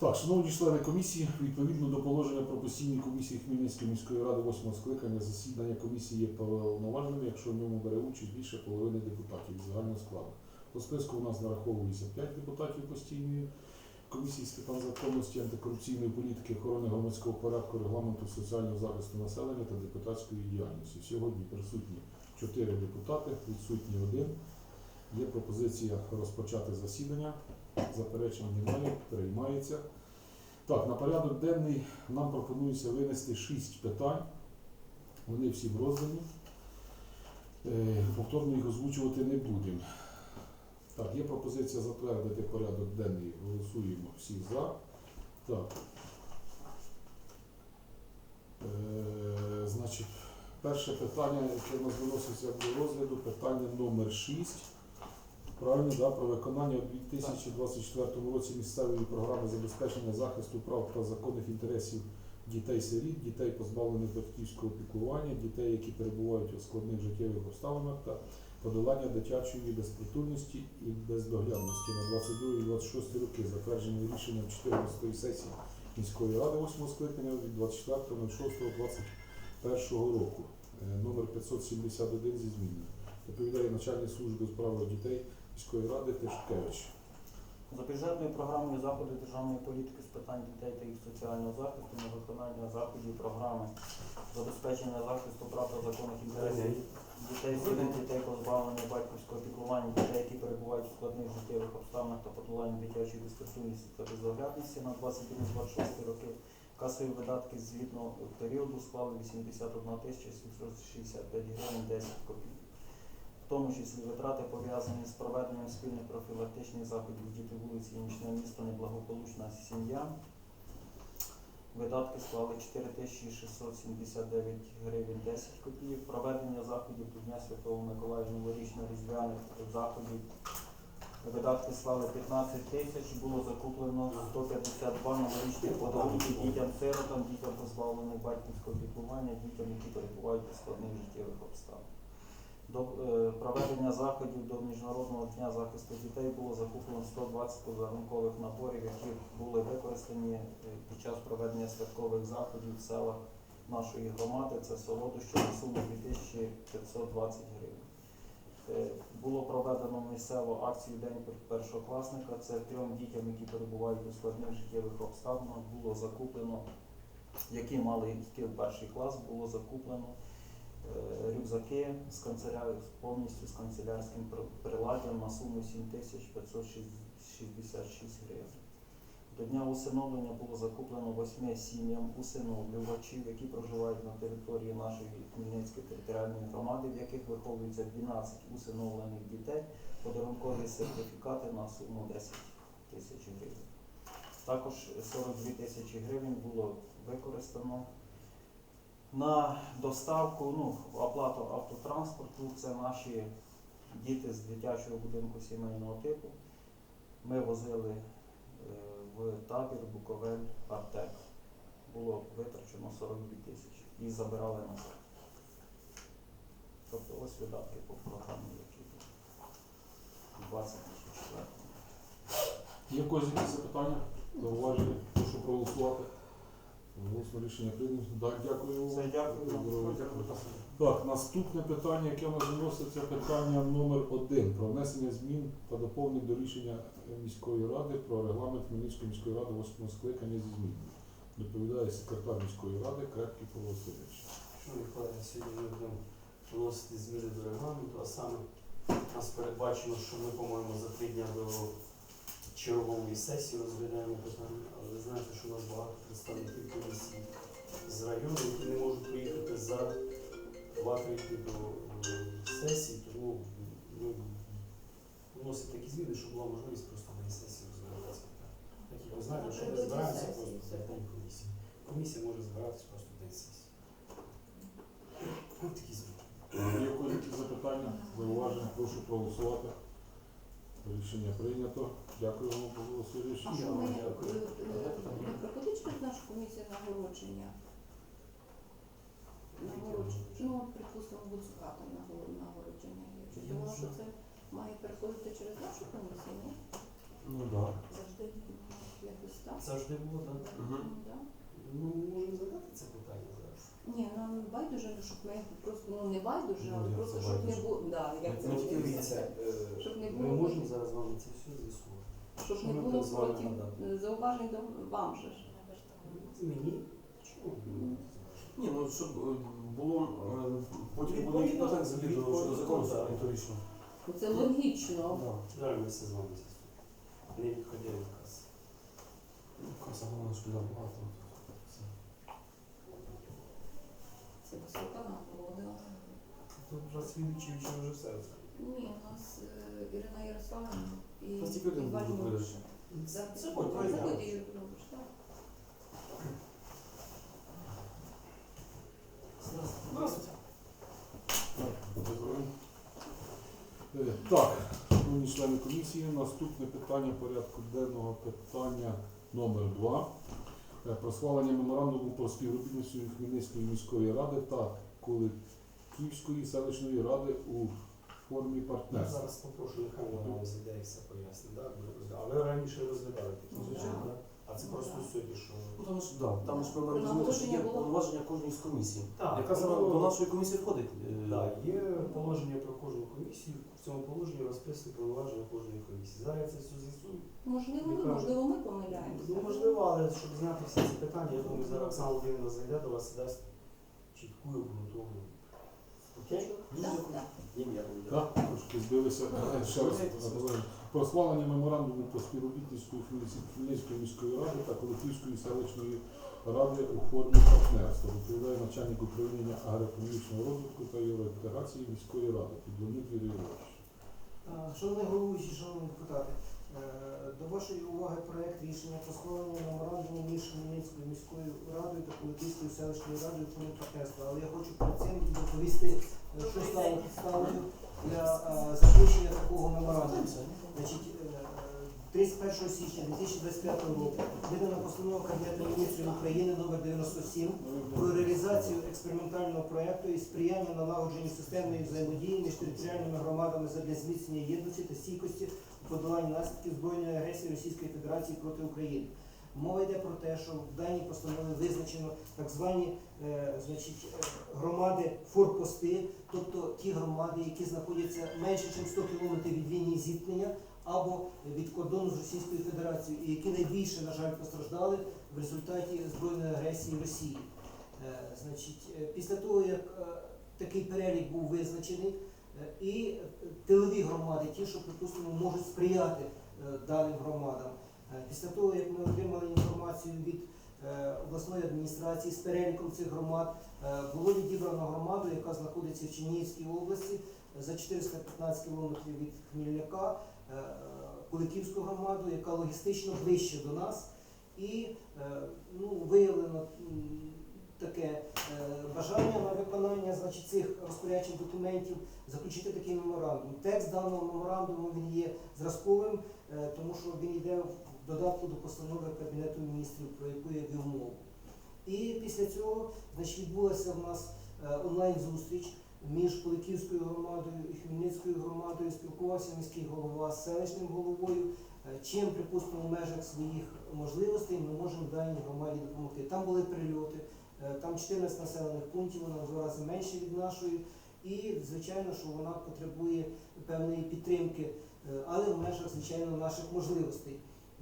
Так, шановні члени комісії, відповідно до положення про постійні комісії Хмельницької міської ради 8 скликання засідання комісії є повноваженими, якщо в ньому бере участь більше половини депутатів із загального складу. По списку у нас нараховується 5 депутатів постійної комісії з питань законності, антикорупційної політики, охорони громадського порядку, регламенту, соціального захисту населення та депутатської діяльності. Сьогодні присутні 4 депутати, відсутні один. Є пропозиція розпочати засідання. Заперечень немає, приймається. Так, на порядок денний нам пропонується винести шість питань. Вони всі в роздані. Е, Повторно їх озвучувати не будемо. Так, є пропозиція затвердити порядок денний. Голосуємо всі за. Так. Е, значить, перше питання, яке у нас виноситься до розгляду, питання номер 6. Правильно, да, про виконання у 2024 році місцевої програми забезпечення захисту прав та законних інтересів дітей-сиріт, дітей, позбавлених батьківського піклування, дітей, які перебувають у складних життєвих обставинах та подолання дитячої безпритульності і бездоглядності. На 22-26 роки, затверджені рішенням 14 сесії міської ради 8 скликання від 24.06.21 року, е, номер 571 зі зміною. Доповідає начальник служби у справах дітей міської ради Тишкевич. За бюджетною програмою заходи державної політики з питань дітей та їх соціального захисту на виконання заходів програми забезпечення захисту прав та законних інтересів дітей, сиріт, дітей, позбавлених батьківського піклування, дітей, які перебувають у складних життєвих обставинах та подолання дитячої безпритульності та безоглядності на 22-26 роки. Касові видатки звітного періоду склали 81 тисяча 765 гривень 10 копійок тому числі витрати пов'язані з проведенням спільних профілактичних заходів діти вулиці нічне місто неблагополучна сім'я. Видатки склали 4679 гривень 10 копійок. Проведення заходів до Дня Святого Миколая новорічно-різдвяних заходів. Видатки склали 15 тисяч, було закуплено 152 новорічних подарунків дітям-сиротам, дітям позбавлених батьківського піклування, дітям, які перебувають у складних життєвих обставинах. До е, проведення заходів до Міжнародного дня захисту дітей було закуплено 120 подарункових наборів, які були використані е, під час проведення святкових заходів в селах нашої громади. Це солодощі на суму 2520 гривень. Е, Було проведено місцеву акцію День першокласника. Це трьом дітям, які перебувають у складних життєвих обставинах, було закуплено, які мали йти в перший клас, було закуплено рюкзаки з повністю з канцелярським при- приладдям на суму 7566 гривень. До дня усиновлення було закуплено восьми сім'ям усиновлювачів, які проживають на території нашої Хмельницької територіальної громади, в яких виховується 12 усиновлених дітей, подарункові сертифікати на суму 10 тисяч гривень. Також 42 тисячі гривень було використано на доставку, ну, оплату автотранспорту. Це наші діти з дитячого будинку сімейного типу. Ми возили е, в табір Буковель Артек. Було витрачено 42 тисячі і забирали назад. Тобто ось видатки по програмі, які були у 24 Є когось запитання? Зауваження? Прошу проголосувати. Голосно рішення прийнято. Так, дякую. Все, дякую вам. Здоров'я. Так, наступне питання, яке у нас виноситься, питання номер один про внесення змін та доповнень до рішення міської ради про регламент Хмельницької міської ради 8 скликання зі змінами. Доповідає секретар міської ради Крепкий Павло Васильович. Шановні колеги, сьогодні ми будемо вносити зміни до регламенту, а саме у нас передбачено, що ми, по-моєму, за три дня до чергової сесії розглядаємо питання, але ви знаєте, що у нас багато представників комісії з району, які не можуть приїхати за два-три до е, сесії, тому ми вносимо такі зміни, щоб була можливість просто в день сесії розглядати це питання. Так як ви знаєте, що ми збираємося просто в день комісії. Комісія може збиратися просто в день сесії. Ось такі зміни. Є якісь запитання, зауваження? Прошу проголосувати. Рішення прийнято. Дякую вам, Павло Васильович. А що ми е, е, не проходить через нашу комісію нагородження? Нагородження. Ну, припустимо, Гуцука там наго- нагородження є. Чи Я думала, що знаю. це має переходити через нашу комісію? Ні? Ну так. Завжди якось так. Завжди було, так? Ну, да. Ну, можемо задати це питання. Ні, нам байдуже, ну, щоб ми просто ну не байдуже, Ну, але як просто це щоб не байдуже? було. Да, як це Ми тільки дивіться, е, Щоб не Ми було можемо зараз з вами це все з'ясувати. щоб Що не ми було так з вами потім надали? зауважень до вам же ж. Мені? Чому? Ні, ну щоб е, було е, потім буде Відповідно, відповідь взагалі до відповідно, закону так. історично. Ну, Це логічно. Зараз ми все з вами з'ясуємо. Не відходя від каси. Ну, Каса головна шкода багато. Все. Це висока нагорода. Тут вже слідуючий чи вже все. Ні, у нас е, Ірина Ярославівна і У нас тільки один і був Вальнюша. доповідач. Заходь, Заходь, Петрович, так. Здравствуйте. Е, Так, шановні члени комісії, наступне питання порядку денного питання номер 2 Про схвалення меморандуму про співробітництво Хмельницької міської ради та Куликівської селищної ради у формі Я партнерства. зараз попрошу, нехай вона вам зайде і все пояснить. Да? Ми розгляд- А ви раніше розглядали такі Ну, звичайно, да. да? А це Ну, просто да. сьогодні, що. Ну там ж да, там ж Про розуміємо, що є повноваження кожної з комісій. Так, Яка саме ну, до нашої комісії входить? Е, Так, є положення про кожну комісію. В цьому положенні розписані повноваження кожної комісії. Зараз я це все з'ясую. Можливо, ми, можливо, ми помиляємося. Ну, можливо, але щоб зняти всі ці питання, я думаю, зараз Оксана Володимирівна зайде до вас і дасть чітку і обґрунтовану. Так, трошки збилися про схвалення меморандуму про співробітництво Хмельницької міської ради та Колоківської селищної ради у формі партнерства. Відповідає начальник управління агроекономічного розвитку та євроінтеграції міської ради Підлонюк Юрій Шановний головуючий, шановні депутати, е, до вашої уваги проект рішення про схвалення меморандуму між Хмельницькою міською радою та Куликівською селищною радою про партнерства. Але я хочу перед цим доповісти, е, що стало підставою для е, заключення такого меморандуму. Значить, е, 31 січня 2025 року видана постанова Кабінету міністрів України номер 97 про реалізацію експериментального проекту і сприяння налагодженню системної взаємодії між територіальними громадами задля зміцнення єдності та стійкості у подоланні наслідків збройної агресії Російської Федерації проти України. Мова йде про те, що в даній постанові визначено так звані е, значить, е, громади форпости, тобто ті громади, які знаходяться менше, ніж 100 км від лінії зіткнення або від кордону з Російською Федерацією, і які найбільше, на жаль, постраждали в результаті збройної агресії Росії. Е, Значить, е, після того, як е, такий перелік був визначений, і е, тилові громади, ті, що припустимо, можуть сприяти е, даним громадам. Е, Після того, як ми отримали інформацію від е, обласної адміністрації з переліком цих громад, е, було відібрано громаду, яка знаходиться в Чернігівській області е, за 415 кілометрів від Хмільняка, е, е, Куликівську громаду, яка логістично ближче до нас, і е, ну, виявлено таке е, бажання на виконання значить, цих розпорядчих документів заключити такий меморандум. Текст даного меморандуму він є зразковим, е, тому що він йде в додатку до постанови Кабінету міністрів, про яку я вів. І після цього значить, відбулася в нас е, онлайн-зустріч між Куликівською громадою і Хмельницькою громадою. Спілкувався міський голова з селищним головою. Чим, припустимо, в межах своїх можливостей ми можемо даній громаді допомогти. Там були прильоти, там 14 населених пунктів, вона в два рази менше від нашої. І, звичайно, що вона потребує певної підтримки, е, але в межах, звичайно, наших можливостей.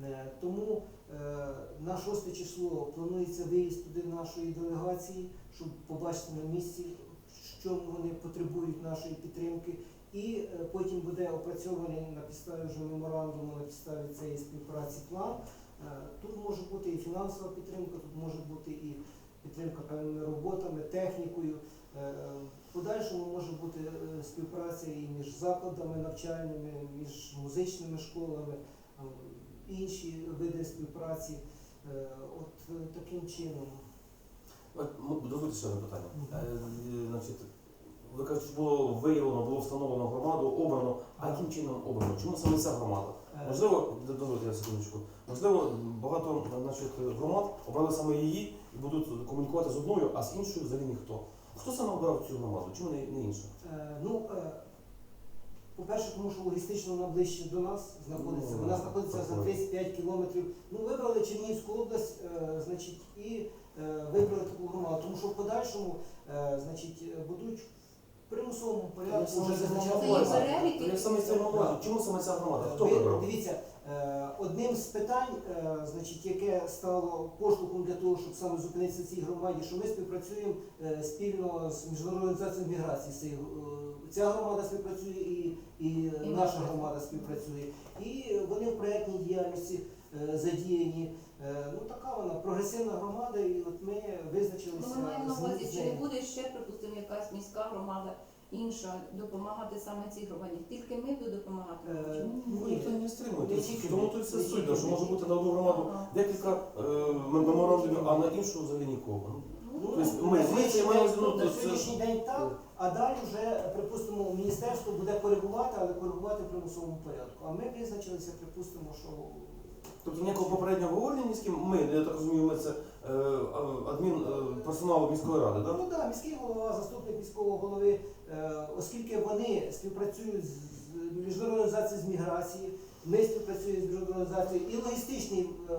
Е, Тому е, на 6 число планується виїзд туди нашої делегації, щоб побачити на місці, чому вони потребують нашої підтримки. І е, потім буде опрацьований на підставі вже меморандуму, на підставі цієї співпраці план. Е, Тут може бути і фінансова підтримка, тут може бути і підтримка певними роботами, технікою. Е, В подальшому може бути е, співпраця і між закладами навчальними, між музичними школами, е, інші види співпраці. От таким чином. От, ну, Дозвольте ще одне питання. Значить, ви кажете, що було виявлено, було встановлено громаду, обрано. А яким чином обрано? Чому саме ця громада? Можливо, дозвольте я секундочку. Можливо, багато значить, громад обрали саме її і будуть комунікувати з одною, а з іншою взагалі ніхто. Хто саме обрав цю громаду? Чому не, не інша? Е, Ну, е, По-перше, тому що логістично вона ближче до нас знаходиться. Ну, Вона знаходиться за такое. 35 кілометрів. Ну, вибрали Чернігівську область, е, значить, і е, вибрали таку громаду. Тому що в подальшому, е, значить, е, будуть в примусовому порядку вже. Це є громади. перелік, саме ця громада. Чому саме ця громада? Хто Ви- вибрав? Дивіться, е, одним з питань, е, значить, яке стало поштовхом для того, щоб саме зупинитися в цій громаді, що ми співпрацюємо е, спільно з міжнародною організацією міграції. Е, Ця громада співпрацює і, і наша громада співпрацює. І вони в проєктній діяльності е, задіяні. Е, Ну така вона прогресивна громада, і от ми визначилися. Ну, ми маємо на увазі, чи не буде ще, припустимо, якась міська громада інша допомагати саме цій громаді. Тільки ми будемо допомагати. Е, ні? Ну, ніхто не стримує. Тому то це суть, що може бути на одну громаду декілька е, меморандумів, а на іншу взагалі нікого. Ну, Ну, Тобто ми- маємо ну, на сьогоднішній день так, а далі вже, припустимо, міністерство буде коригувати, але коригувати в примусовому порядку. А ми визначилися, припустимо, що Тобто ніякого попереднього говорення ні з ким. Ми, я так розумію, ми це е, адмін е, персоналу міської ради, так? ну да, міський голова, заступник міського голови, е, оскільки вони співпрацюють з міжнародною організацією з міграції, ми співпрацюємо з міжнародною організацією, і логістичний е,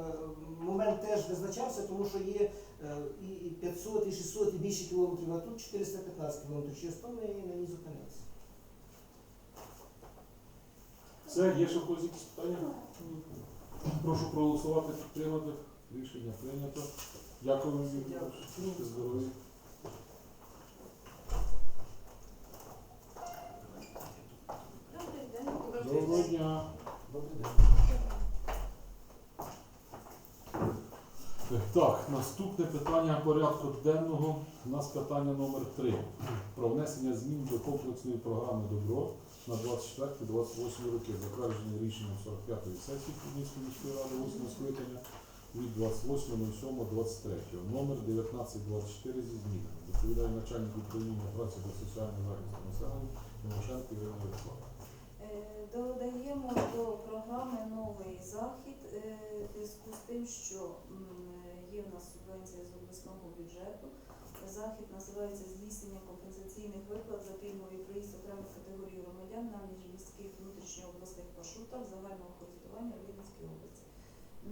момент теж визначався, тому що є е, і і 500, і 600, і більше кілометрів, а тут 415 кілометрів. Через то ми на ній зупинилися. Все, є ще когось якісь питання? Прошу проголосувати, підтримати. Рішення прийнято. Дякую. Будьте здорові. Доброго дня. Добрий день. Так, наступне питання порядку денного. У нас питання номер 3 про внесення змін до комплексної програми Добро на 24-28 роки, затвердження рішенням 45-ї сесії Хмельницької міської ради 8 скликання від 28.07.23, номер 1924 зі змінами. Доповідає начальник управління праці та соціального захисту населення Тимошенко Ірина Ярославовна. Е, Додаємо до програми новий захід е, в зв'язку з тим, що є в нас субвенція з обласного бюджету. Захід називається здійснення компенсаційних виплат за пільговий проїзд окремих категорій громадян на міжміських внутрішньообласних маршрутах загального користування в Рівненській області.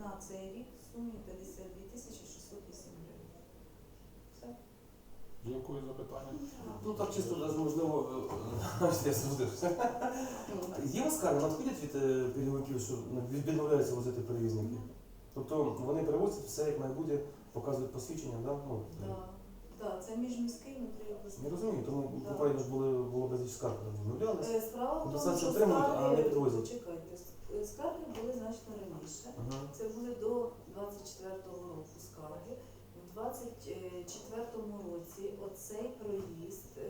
На цей рік в сумі 52 тисячі 608 гривень. Все. Є в когось запитання? Ну так чисто можливо, е, я завжди. Є скарги, надходять від е, пільговиків, що відмовляються возити перевізники? Тобто вони перевозять все як має бути, показують посвідчення, да? Ну, Да. Да, це міжміський внутріобласний. Не розумію, тому Да. попередньо ж були, було безліч скарг, відмовлялися. Е, Справа в тому, Компенсацію що отримують, а скарги, не підвозять. почекайте, с- е, скарги були значно раніше. Ага. Це були до 24-го року скарги. В 24-му році оцей проїзд е,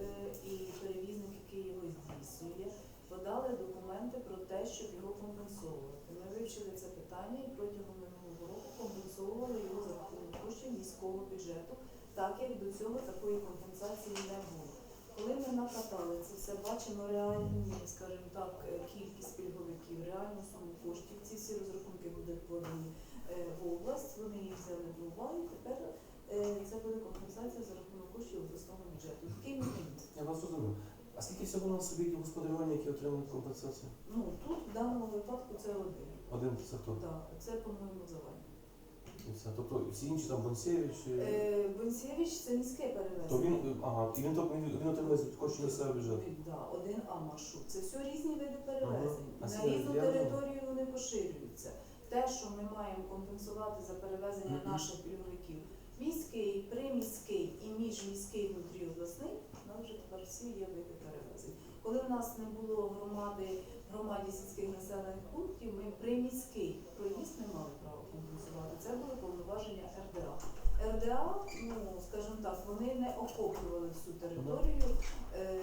і перевізник, який його здійснює, подали документи про те, щоб його компенсовувати. Ми вивчили це питання і протягом минулого року компенсовували його за рахунок коштів міського бюджету, так як до цього такої компенсації не було. Коли ми накатали це все, бачимо реальну, скажімо так, е, кількість пільговиків, реальну суму коштів. Ці всі розрахунки будуть подані е, в область, вони їх взяли до уваги. Тепер е, це буде компенсація за рахунок коштів обласного бюджету. Такий механізм. Я вас розумію. А скільки всього нас суб'єктів господарювання, які отримують компенсацію? Ну тут в даному випадку це один. Один це хто? Так, це, по-моєму, завань. Все. Тобто всі інші там Бонсєвич, е, Е, Бонсєвич це міське перевезення. то він, е, ага, і він, то- він, він отримує кошти місцевого бюджету. Один, да, один А маршрут. Це все різні види перевезень. А На це різну я територію вони поширюються. Те, що ми маємо компенсувати за перевезення Мгм. наших пільговиків, міський, приміський і міжміський внутріобласний, у нас вже тепер всі є види перевезень. Коли в нас не було громади, громаді сільських населених пунктів, ми приміський проїзд не мали права компенсувати. Це були повноваження РДА. РДА, ну скажімо так, вони не охоплювали всю територію е,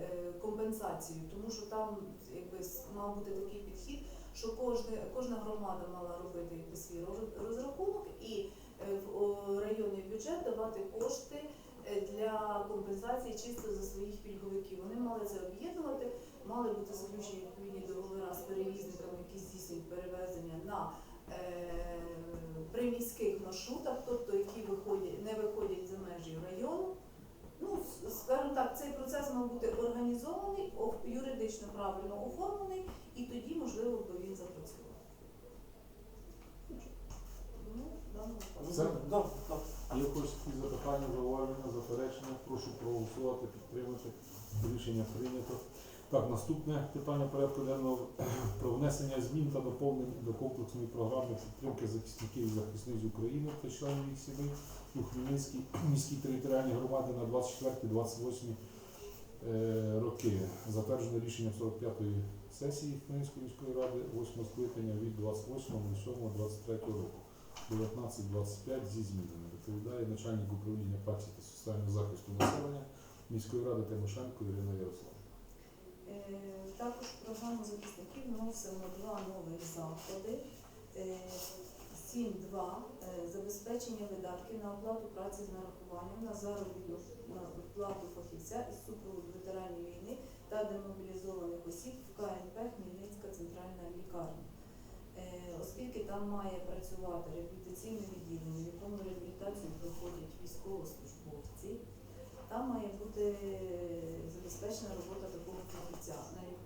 е, компенсацією, тому що там якби мав бути такий підхід, що кожна, кожна громада мала робити якби, свій розрахунок і е, в районний бюджет давати кошти для компенсації чисто за своїх пільговиків. Вони мали це об'єднувати, мали бути заключені відповідні договори з перевізниками, які здійснюють перевезення на е, приміських маршрутах, тобто які виходять, не виходять за межі району. Ну, скажімо так, цей процес мав бути організований, юридично правильно оформлений, і тоді, можливо, би він запрацював. Все? Да, да. Є якось запитання, зауваження, заперечення? Прошу проголосувати, підтримати. Рішення прийнято. Так, наступне питання порядку денного про внесення змін та доповнень до комплексної програми підтримки захисників і захисниць України та членів їх сімей у Хмельницькій міській територіальній громаді на 24-28 е, роки. Затверджено рішенням 45-ї сесії Хмельницької міської ради 8 скликання від 28.07.23 року. 1925 зі змінами. Відповідає начальник управління праці та соціального захисту населення міської ради Тимошенко Ірина Ярославівна. Е, Також програму захисників вносимо два нових заходи. Е, 7.2 е, забезпечення видатків на оплату праці з нарахуванням на заробітну на оплату фахівця із супроводу ветеранів війни та демобілізованих осіб в КНП Хмельницька центральна лікарня. Е, Оскільки там має працювати реабілітаційне відділення, в якому реабілітацію проходять військовослужбовці, там має бути забезпечена робота такого фахівця.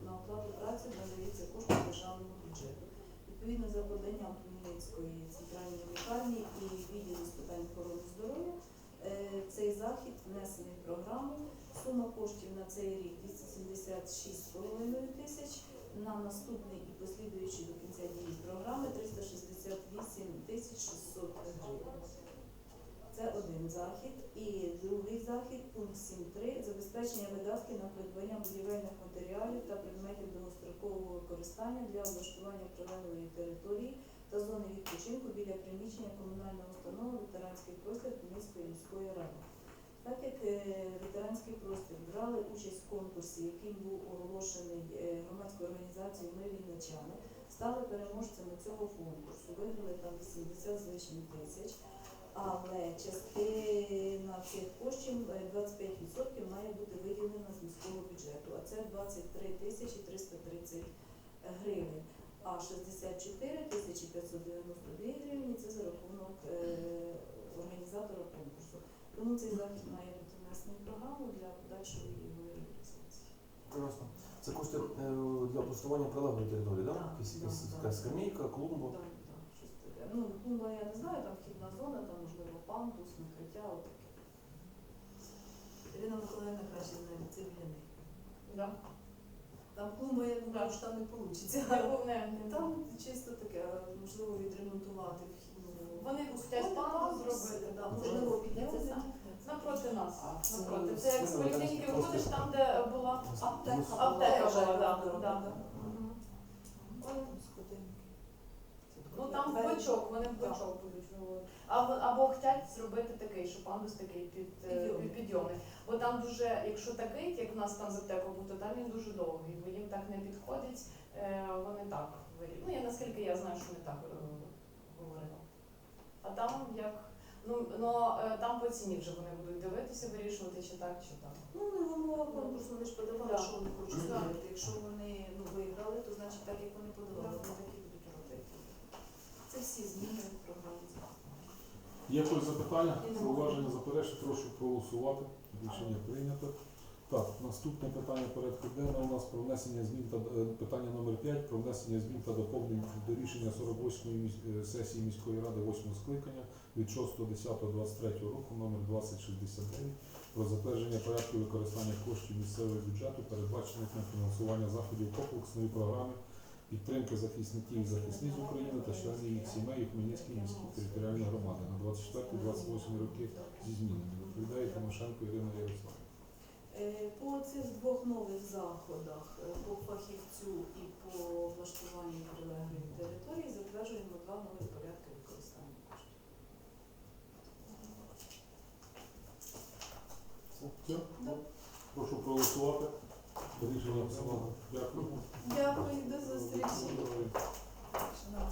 На, оплату праці надається кошти державного бюджету. Відповідно за поданням Хмельницької центральної лікарні і відділу з питань охорони здоров'я, е, цей захід внесений в програму. Сума коштів на цей рік 276,5 тисяч. На наступний і послідуючий до кінця дії програми 368 тисяч 600 гривень. Це один захід. І другий захід, пункт 7.3, забезпечення видатків на придбання будівельних матеріалів та предметів довгострокового використання для облаштування прилеглої території та зони відпочинку біля приміщення комунальної установи ветеранський простір Хмельницької міської ради. Так як е, ветеранський простір брали участь в конкурсі, який був оголошений е, громадською організацією Ми Вінничани, стали переможцями цього конкурсу, виграли там 80 з лишнім тисяч. Але частина цих коштів е, 25% має бути виділена з міського бюджету, а це 23 тисячі 330 гривень. А 64 тисячі 592 гривні це за рахунок е, організатора конкурсу. Тому цей захід має бути внесений в програму для подальшої його реалізації. Прекрасно. Це кошти е, для облаштування прилеглої території, так? Так, Якась да, якась скамейка, клумба. Так, так, щось таке. Ну, клумба я не знаю, там вхідна зона, там можливо пандус, накриття, отаке. Ірина Миколаївна краще знає, це. Да. Там клумба, я думаю, що там не вийде. Головне, Там чисто таке, можливо, відремонтувати вхідну. Вони хочуть пандус зробити, да, можливо, підняти. Напроти нас. Це Напроти. Це як з поліклініки виходиш там, де була Аптека. Аптека була, да, да, Ну там в бочок, вони в бочок будуть виводити. Або, або хочуть зробити такий, що пандус такий під, е, Підйомний. під підйомний. Бо там дуже, якщо такий, як в нас там з аптекою був, то там він дуже довгий, бо їм так не підходить, е, вони так вирішують. Ну я наскільки я знаю, що вони так е, говорили. А там як. Ну, но, е, там по ціні вже вони будуть дивитися, вирішувати, чи так, чи так. Ну, не в умовах конкурсу, вони ж подавали, Да. що вони хочуть Да. зробити. Якщо вони ну, виграли, то значить так, як вони подавали, вони так і будуть робити. Це всі зміни в програмі. Є якось запитання, зауваження, заперечення, прошу проголосувати. Рішення прийнято. Так, наступне питання порядку денного у нас про внесення змін та е, питання номер 5 про внесення змін та доповнень до рішення 48-ї е, сесії міської ради 8 скликання від 6.10.23 року номер 2069 про затвердження порядку використання коштів місцевого бюджету, передбачених на фінансування заходів комплексної програми підтримки захисників і захисниць України та членів їх сімей у Хмельницькій міській територіальній громади на 24-28 роки зі змінами. Відповідає Тимошенко Ірина Ярославівна. Е, По цих двох нових заходах, е, по фахівцю і по влаштуванню прилеглої території, затверджуємо два нові порядки використання коштів. Прошу проголосувати. Рішення. Дякую. Дякую, до зустрічі. Нам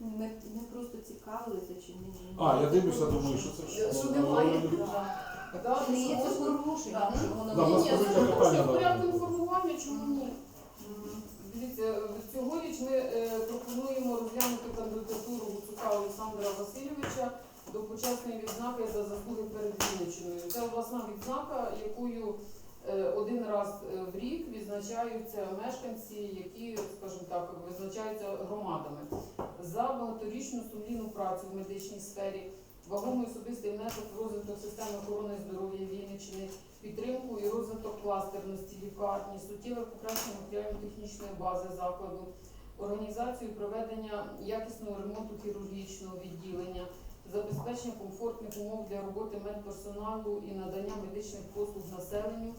Ми, ми просто цікавилися, чи ні. А, я дивлюся, думаю, що це Що немає? Да. Да, Не є це порушення, що воно Да, Ні, нас ні, позиція це питання, порушення да. порядку інформування, чому ні? Дивіться, цьогоріч ми е, пропонуємо розглянути кандидатуру Гуцука Олександра Васильовича до почесної відзнаки за заслуги перед Вінниччиною. Це обласна відзнака, якою е, один раз е, в рік відзначаються мешканці, які, скажімо так, визначаються громадами за багаторічну сумлінну працю в медичній сфері, вагомий особистий внесок в розвиток системи охорони здоров'я Вінниччини, підтримку і розвиток кластерності лікарні, суттєве покращення матеріально-технічної бази закладу, організацію проведення якісного ремонту хірургічного відділення, забезпечення комфортних умов для роботи медперсоналу і надання медичних послуг населенню,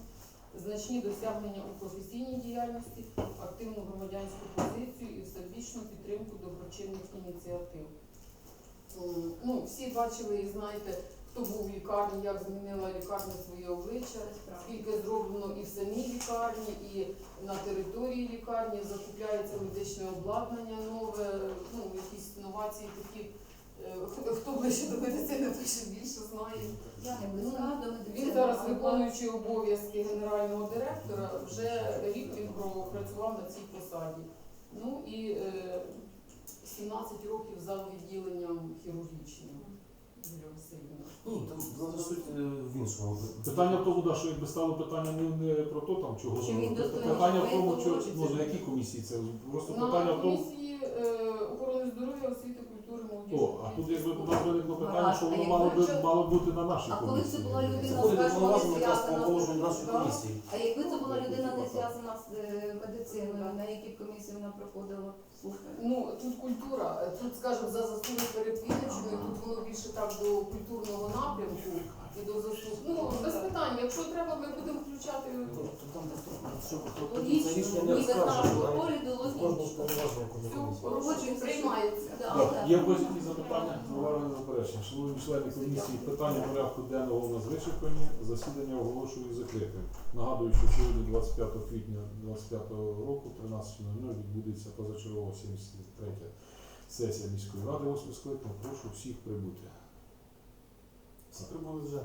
значні досягнення у професійній діяльності, активну громадянську позицію і всебічну підтримку доброчинних ініціатив. Ну, всі бачили і знаєте, хто був в лікарні, як змінила лікарня своє обличчя, скільки зроблено і в самій лікарні, і на території лікарні закупляється медичне обладнання нове, ну якісь інновації такі. Е, Хто, хто ближче до медицини, той ще більше знає. Я не близька до медицини. Він зараз виконуючий обов'язки генерального директора. Вже рік він пропрацював на цій посаді. Ну і е, 17 років за відділенням хірургічним. Юлія Васильівна. Ні, там треба суть е, в іншому. Питання в тому, да, що якби стало питання не, не про то, там, чого Чи він достойний питання в тому, що, чи ну, це- за які комісії це. Просто На питання в тому, комісії е, охорони здоров'я, освіти, культури, молодіжної о, а тут якби туди виникло питання, що воно мало, би, мало бути на нашій А коли комісії. це була людина, скажімо, повноваження не якраз по зв'язана положенню з- нашої комісії. А якби це була людина не зв'язана з е, медициною, на які б комісії вона проходила? Ну тут культура, тут скажімо, за заслуги перед Вінниччиною, тут воно більше так до культурного напрямку і до заслуг. Ну без питань, якщо треба, ми будемо включати. Ну, Логічно, нашого погляду логічно. Все, робочий приймається. Да. Є когось якісь запитання? Зауваження заперечення. Шановні члени комісії, питання порядку денного у нас вичерпані. Засідання оголошую закритим. Нагадую, що сьогодні, 25 квітня 2025 року, 13.00 відбудеться позачергова 73 сесія міської ради 8 скликання. Прошу всіх прибути. Всі прибули вже.